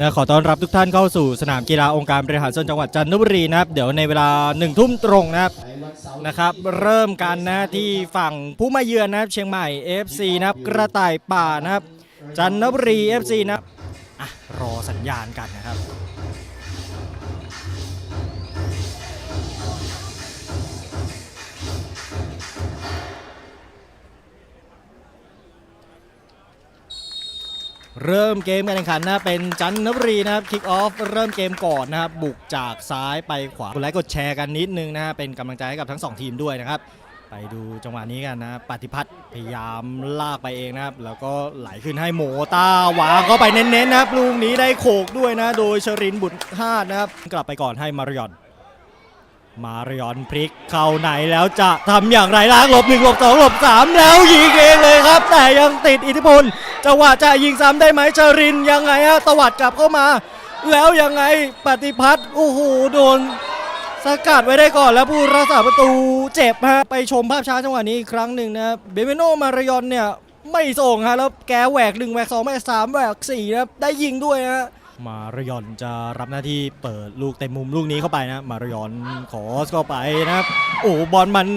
นะขอต้อนรับทุกท่านเข้าสู่สนามกีฬาองค์การบริหารส่วนจังหวัดจันทบุรีนะครับ เดี๋ยวในเวลาหนึ่งทุ่มตรงนะครับนะครับ เริ่มกันนะที่ฝั่งผู้มาเยือนนะครับ เชียงใหม่ FC นะครับกระต่ายป่านะครับ จันทบุรี FC นะครับอะรอสัญญาณกันนะครับ เริ่มเกมการแข่งขันนะเป็นจันทบุรีนะครับคิกออฟเริ่มเกมก่อนนะครับบุกจากซ้ายไปขวากดไลค์กดแชร์กันนิดนึงนะฮะเป็นกำลังใจให้กับทั้ง 2 ทีมด้วยนะครับ ไปดูจังหวะนี้กันนะปฏิพัฒน์พยายามลากไปเองนะครับ แล้วก็ไหลขึ้นให้โมต้าหวางเข้าไปเน้นๆนะครับลูกนี้ได้โขกด้วยนะ โดยชรินบุตรฮานะครับกลับไปก่อนให้มารยอนมารยอนพลิกเข้าไหนแล้วจะทำอย่างไรล้างหลบหนึ่งหลบสองหลบสามแล้วยิงเองเลยครับ แต่ยังติดอิทธิพล จังหวะจะยิงซ้ำได้ไหมชรินยังไงฮะตวัดกลับเข้ามา แล้วยังไงปฏิพัฒน์โอ้โหโดนสกัดไว้ได้ก่อนแล้วผู้รักษาประตูเจ็บฮะไปชมภาพช้าจังหวะนี้อีกครั้งหนึ่งนะเบเมโนมารยอนเนี่ยไม่ส่งฮะแล้วแกแหวกหนึ่งแหวกสองแหวกสามแหวกสี่นะได้ยิงด้วยฮะมารยอนจะรับหน้าที่เปิดลูกเต็มมุมลูกนี้เข้าไปนะ มารยอนขอสเข้าไปนะครับโอ้บอลมัน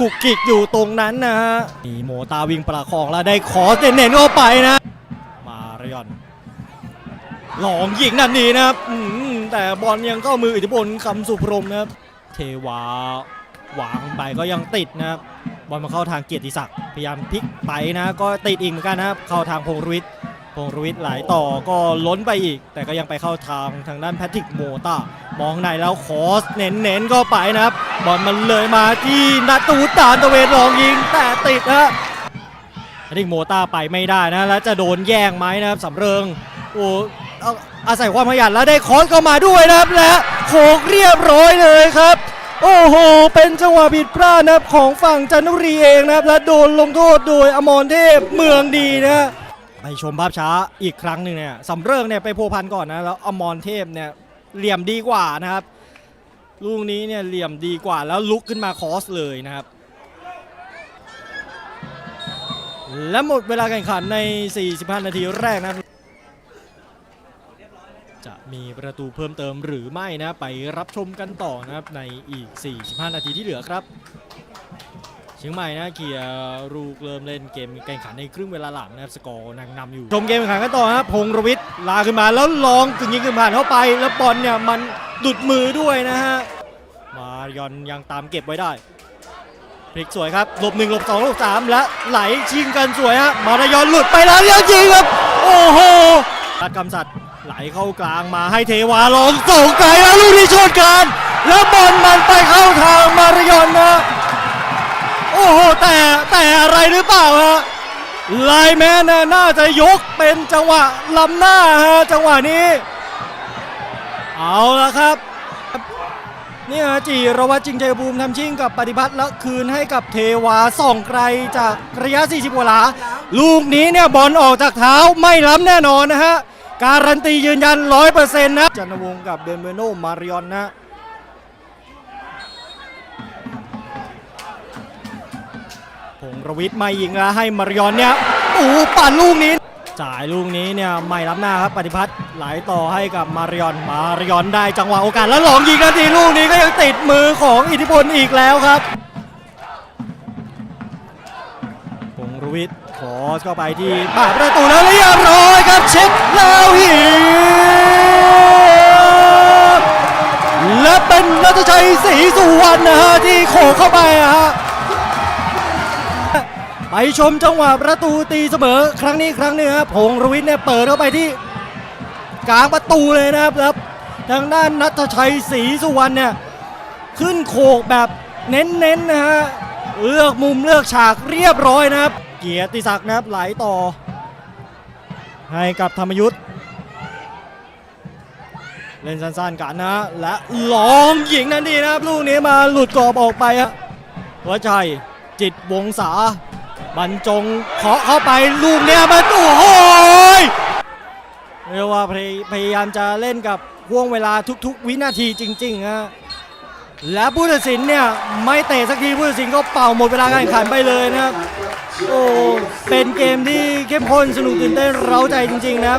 กุกกิกอยู่ตรงนั้นนะฮะมีโมตาวิ่งประคองแล้วได้ขอเน้นๆเข้าไปนะ มารยอนลองยิงนั่นนี่นะครับอืมแต่บอลยังก็มืออิทธิพลคำสุพรมนะครับ เทวาวางไปก็ยังติดนะครับบอลมาเข้าทางเกียรติศักดิ์พยายามพลิกไปนะ ก็ติดอีกเหมือนกันนะครับเข้าทางพงรุวิทย์ พงรุวิทย์ไหลต่อก็ล้นไปอีก แต่ก็ยังไปเข้าทางทางด้านแพทริกโมตามองในแล้วคอสเน้นๆก็ไปนะครับบอลมันเลยมาที่นัตูตานตะเวนลองยิงแต่ติดฮะแพทริกโมตาไปไม่ได้นะแล้วจะโดนแย่งไหมนะครับสำเริงโอ้อาอาศัยความขยันแล้วได้คอสเข้ามาด้วยนะครับและโขกเรียบร้อยเลยครับ โอ้โห เป็นจังหวะผิดพลาดนะครับของฝั่งจันทบุรีเองนะครับ และโดนลงโทษโดยอมรเทพเมืองดีนะ ไปชมภาพช้าอีกครั้งหนึ่งเนี่ยสำเริงเนี่ยไปโพวพันก่อนนะแล้วอมรเทพเนี่ยเหลี่ยมดีกว่านะครับ ลูกนี้เนี่ยเหลี่ยมดีกว่าแล้วลุกขึ้นมาคอสเลยนะครับ และหมดเวลาแข่งขันใน 45 นาทีแรกนะจะมีประตูเพิ่มเติมหรือไม่นะไปรับชมกันต่อนะครับในอีก 45 นาทีที่เหลือครับ เชียงใหม่นะเกียร์ลูกเริ่มเล่นเกมแข่งขันในครึ่งเวลาหลังนะครับสกอร์นำนำอยู่ ชมเกมแข่งขันกันต่อนะครับพงรวิทย์ลาขึ้นมาแล้วลองกึ่งยิงกึ่งผ่านเข้าไป แล้วบอลเนี่ยมันดุดมือด้วยนะฮะมายอนยังตามเก็บไว้ได้พลิกสวยครับหลบหนึ่งหลบสองหลบสามและไหลชิงกันสวยฮะมารายอนหลุดไปแล้วยังยิงครับ โอ้โหรัดกำสัตว์ไหลเข้ากลางมาให้เทวาลองส่งไกลแล้วลูกนี้ชนกัน แล้วบอลมันไปเข้าทางมารายอนนะ อ้โห แต่แต่อะไรหรือเปล่าฮะไลแมนน่ะน่าจะยกเป็นจังหวะล้ำหน้าฮะจังหวะนี้ เอาละครับนี่ยจีรวัตรจิงใจภูมทำชิ่งกับปฏิพัฒน์แล้วคืนให้กับเทวาส่องไกลจากระยะ 40กว่าหลา ลูกนี้เนี่ยบอลออกจากเท้าไม่ล้ำแน่นอนนะฮะ การันตียืนยัน 100%นะจันทวงศ์กับเดนเวโนมาริออนนะ รวิทย์ไม่ยิงแล้วให้มารยอนเนี่ยโอ้ปั่นลูกนี้ จ่ายลูกนี้เนี่ยไม่รับหน้าครับปฏิพัฒน์ไหลต่อให้กับมารยอนมารยอนได้จังหวะโอกาสแล้วหลองยิงนาทีลูกนี้ก็ยังติดมือของอิทธิพลอีกแล้วครับพงรวิทย์ขอเข้าไปที่ปากประตูแล้วเรียบร้อยครับเช็ดแล้วหิวและเป็นรัตชัยศรีสุวรรณนะฮะที่โขกเข้าไปอะฮะ ไปชมจังหวะประตูตีเสมอครั้งนี้ครั้งหนึงครับพงรวิทย์เนี่ยเปิดเข้าไปที่กลางประตูเลยนะครับแล้วทางด้านนัทชัยศรีสุวรรณเนี่ยขึ้นโขกแบบเน้นๆนะฮะเลือกมุมเลือกฉากเรียบร้อยนะครับ เกียรติศักดิ์นะครับไหลต่อ ให้กับธรรมยุทธ์เล่นสั้นๆกันนะ และลองยิงนั่นดีนะครับลูกนี้มาหลุดกรอบออกไปครับหัวใจจิตวงศา บรรจงเคาะเข้าไปลูกเนี้ยมันโอ้โหยเรียกว่าพยพยายามจะเล่นกับห่วงเวลาทุกๆ วินาทีจริงๆฮะและผู้ตัดสินเนี่ยไม่เตะสักทีผู้ตัดสินก็เป่าหมดเวลาการแข่งขันไปเลยนะครับโอ้เป็นเกมที่เข้มข้นสนุกตื่นเต้นเร้าใจจริงๆนะครับ